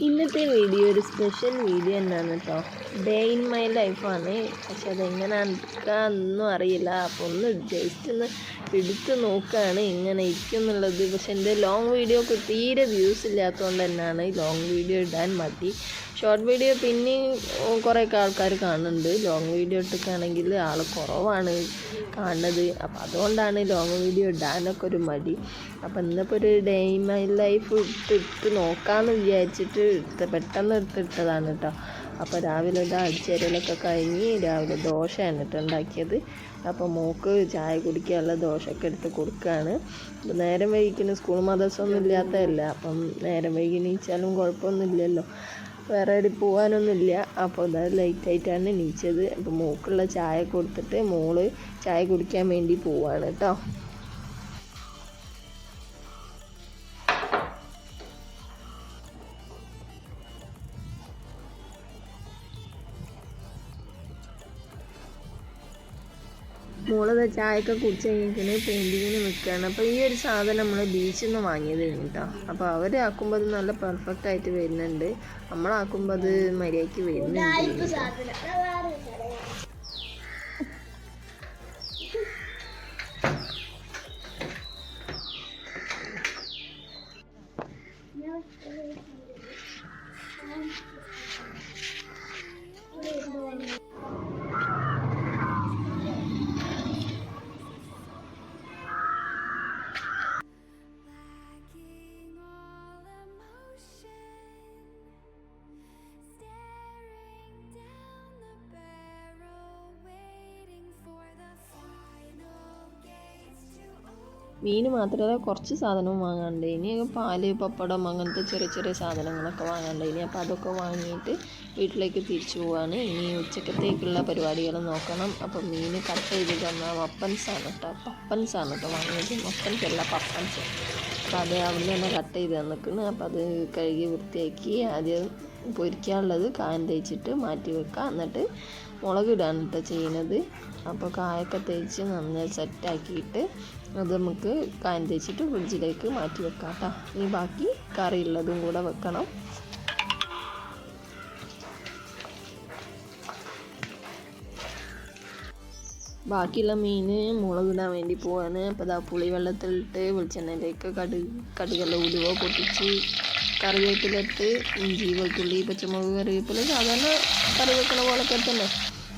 ഇന്നത്തെ വീഡിയോ ഒരു special video തന്നെയാണ് കേട്ടോ ഡേ ഇൻ മൈ ലൈഫാണ് പക്ഷെ അതെങ്ങനെ എടുക്കാമെന്നൊന്നും അറിയില്ല. അപ്പോൾ ഒന്ന് ജസ്റ്റ് ഒന്ന് എടുത്ത് നോക്കുകയാണ് ഇങ്ങനെ ഇരിക്കും എന്നുള്ളത്. പക്ഷെ എന്റെ ലോങ് വീഡിയോക്ക് തീരെ വ്യൂസ് ഇല്ലാത്തതുകൊണ്ട് തന്നെയാണ് ലോങ് വീഡിയോ ഇടാൻ മതി ഷോർട്ട് വീഡിയോ പിന്നെയും കുറേയൊക്കെ ആൾക്കാർ കാണുന്നുണ്ട്. ലോങ് വീഡിയോ ഇട്ടൊക്കെയാണെങ്കിൽ ആൾ കുറവാണ് കാണുന്നത്. അപ്പോൾ അതുകൊണ്ടാണ് ലോങ് വീഡിയോ ഇടാനൊക്കെ ഒരു മടി. അപ്പോൾ ഇന്നിപ്പോൾ ഒരു ഡേ ഇൻ മൈ ലൈഫ് ഇട്ട് ഇട്ട് നോക്കാമെന്ന് വിചാരിച്ചിട്ട് പെട്ടെന്ന് എടുത്തിട്ടതാണ് കേട്ടോ അപ്പോൾ രാവിലെ ഇത് അടിച്ചേരലൊക്കെ കഴിഞ്ഞ് രാവിലെ ദോശയാണ് കേട്ടോ ഉണ്ടാക്കിയത്. അപ്പോൾ മോക്ക് ചായ കുടിക്കാനുള്ള ദോശയൊക്കെ എടുത്ത് കൊടുക്കുകയാണ് അപ്പോൾ നേരം വൈകിക്കുന്ന സ്കൂൾ മദ്രസൊന്നും ഇല്ലാത്തതല്ല. അപ്പം നേരം വൈകി നീച്ചാലും കുഴപ്പമൊന്നുമില്ലല്ലോ. വേറെ എവിടെ പോകാനൊന്നുമില്ല അപ്പോൾ ഇതാ ലൈറ്റായിട്ടാണ് എണീച്ചത്. അപ്പോൾ മോക്കുള്ള ചായ കൊടുത്തിട്ട് മോൾ ചായ കുടിക്കാൻ വേണ്ടി പോവാണ് കേട്ടോ മോളത് ചായയൊക്കെ കുടിച്ച് കഴിഞ്ഞിട്ട് പെയിന്റിങ്ങിന് നിൽക്കുകയാണ് അപ്പോൾ ഈ ഒരു സാധനം നമ്മൾ ബീച്ചിൽ നിന്ന് വാങ്ങിയത് കേട്ടോ അപ്പോൾ അവരാക്കുമ്പോൾ അത് നല്ല പെർഫെക്റ്റ് ആയിട്ട് വരുന്നുണ്ട്. നമ്മളാക്കുമ്പോൾ അത് മര്യാദയ്ക്ക് വരുന്നുണ്ട്. മീൻ മാത്രമല്ല കുറച്ച് സാധനവും വാങ്ങാണ്ട് ഇനി പാൽ പപ്പടം അങ്ങനത്തെ ചെറിയ ചെറിയ സാധനങ്ങളൊക്കെ വാങ്ങാണ്ട് ഇനി അപ്പോൾ അതൊക്കെ വാങ്ങിയിട്ട് വീട്ടിലേക്ക് തിരിച്ചു പോവാണ്. ഇനി ഉച്ചക്കത്തേക്കുള്ള പരിപാടികൾ നോക്കണം. അപ്പോൾ മീൻ കട്ട് ചെയ്ത് തന്ന പപ്പൻസാണ് കേട്ടോ. പപ്പൻസാണ് കേട്ടോ വാങ്ങിയത്. മപ്പൻസ് അല്ല പപ്പൻസ്. അപ്പോൾ അത് അവിടെ തന്നെ കട്ട് ചെയ്ത് തന്നിക്കുന്നു അപ്പോൾ അത് കഴുകി വൃത്തിയാക്കി ആദ്യം പൊരിക്കാനുള്ളത് കായം തേച്ചിട്ട് മാറ്റി വെക്കുക. എന്നിട്ട് മുളക് ഇടാണ് കേട്ടോ ചെയ്യുന്നത്. അപ്പോൾ കായൊക്കെ തേച്ച് നന്നായി സെറ്റാക്കിയിട്ട് അത് നമുക്ക് കായം വെച്ചിട്ട് ഫ്രിഡ്ജിലേക്ക് മാറ്റി വെക്കാം കേട്ടോ ഇനി ബാക്കി കറി ഉള്ളതും കൂടെ വെക്കണം. ബാക്കിയുള്ള മീൻ മുളകിടാൻ വേണ്ടി പോവാണ്. അപ്പോൾ ഇതാ പുളി വെള്ളത്തിലിട്ട് വെളിച്ചെണ്ണയിലേക്ക് കടു കടുകെല്ലാം ഉലുവ പൊട്ടിച്ച് കറിവേപ്പിലിട്ട് ഇഞ്ചി വെളുത്തുള്ളി പച്ചമുളക് കറിവേപ്പില സാധാരണ കറി വെക്കണ പോലൊക്കെ തന്നെ.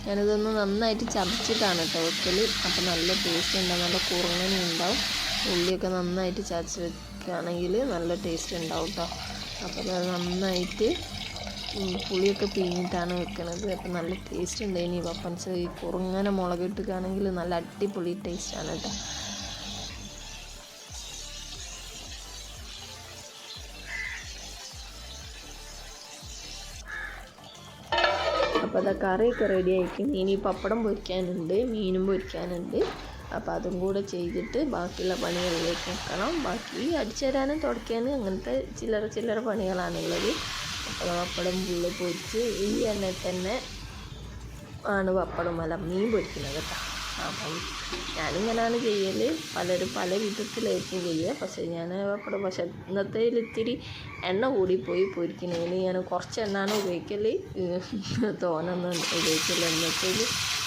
ഞാനിതൊന്ന് നന്നായിട്ട് ചതച്ചിട്ടാണ് കേട്ടോ വെക്കൽ അപ്പോൾ നല്ല ടേസ്റ്റ് ഉണ്ടാവും നല്ല കുറുങ്ങനെ ഉണ്ടാവും. ഉള്ളിയൊക്കെ നന്നായിട്ട് ചതച്ച് വെക്കുകയാണെങ്കിൽ നല്ല ടേസ്റ്റ് ഉണ്ടാവും കേട്ടോ. അപ്പോൾ അത് നന്നായിട്ട് പുളിയൊക്കെ പിഴിഞ്ഞിട്ടാണ് വെക്കണത്. അപ്പം നല്ല ടേസ്റ്റ് ഉണ്ട്. ഇനി പപ്പൻസ് ഈ കുറുങ്ങനെ മുളക് ഇട്ടുകയാണെങ്കിൽ നല്ല അടിപൊളി ടേസ്റ്റാണ് കേട്ടോ. അപ്പോൾ അത് കറിയൊക്കെ റെഡി ഇനി പപ്പടം പൊരിക്കാനുണ്ട് മീനും പൊരിക്കാനുണ്ട്. അപ്പോൾ അതും കൂടെ ചെയ്തിട്ട് ബാക്കിയുള്ള പണികളിലേക്ക് നോക്കണം ബാക്കി അടിച്ചുതരാനും തുടയ്ക്കാനും അങ്ങനത്തെ ചില്ലറ ചില്ലറ പണികളാണുള്ളത്. അപ്പോൾ പപ്പടം പുള്ളി പൊരിച്ച് ഈ എണ്ണയിൽ തന്നെ ആണ് പപ്പടം അല്ല മീൻ പൊരിക്കുന്നത് കേട്ടോ. അപ്പം ഞാനിങ്ങനെയാണ് ചെയ്യൽ പലരും പല വിധത്തിലായിരിക്കും ചെയ്യുക പക്ഷേ ഞാൻ അപ്പം പക്ഷേ ഇന്നത്തെ ഇത്തിരി എണ്ണ കൂടിപ്പോയി പൊരിക്കുന്നതിന് ഞാൻ കുറച്ച് എണ്ണയാണ് ഉപയോഗിക്കൽ തോനൊന്നും ഉപയോഗിക്കില്ല ഇന്നത്തെ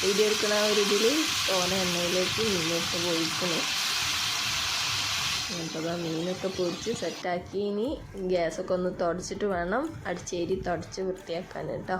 വീഡിയോ എടുക്കുന്ന ഒരു ഇതിൽ തോന എണ്ണയിലേക്ക് മീനൊക്കെ അപ്പോൾ ആ മീനൊക്കെ പൊരിച്ച് സെറ്റാക്കി. ഇനി ഗ്യാസൊക്കെ ഒന്ന് തുടച്ചിട്ട് വേണം. അടിച്ചേരി തുടച്ച് വൃത്തിയാക്കാൻ കേട്ടോ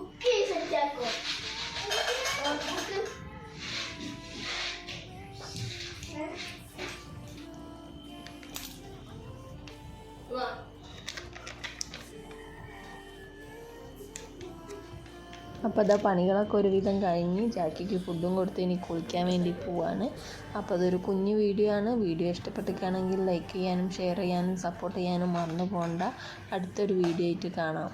കുക്കി സെറ്റാക്കോ അപ്പോൾ അതാ പണികളൊക്കെ ഒരുവിധം കഴിഞ്ഞ് ജാക്കിക്ക് ഫുഡും കൊടുത്ത് ഇനി കുളിക്കാൻ വേണ്ടി പോവാണ്. അപ്പോൾ അതൊരു കുഞ്ഞു വീഡിയോ ആണ്. വീഡിയോ ഇഷ്ടപ്പെട്ടിരിക്കുകയാണെങ്കിൽ ലൈക്ക് ചെയ്യാനും ഷെയർ ചെയ്യാനും സപ്പോർട്ട് ചെയ്യാനും മറന്നു പോകണ്ട അടുത്തൊരു വീഡിയോ ആയിട്ട് കാണാം.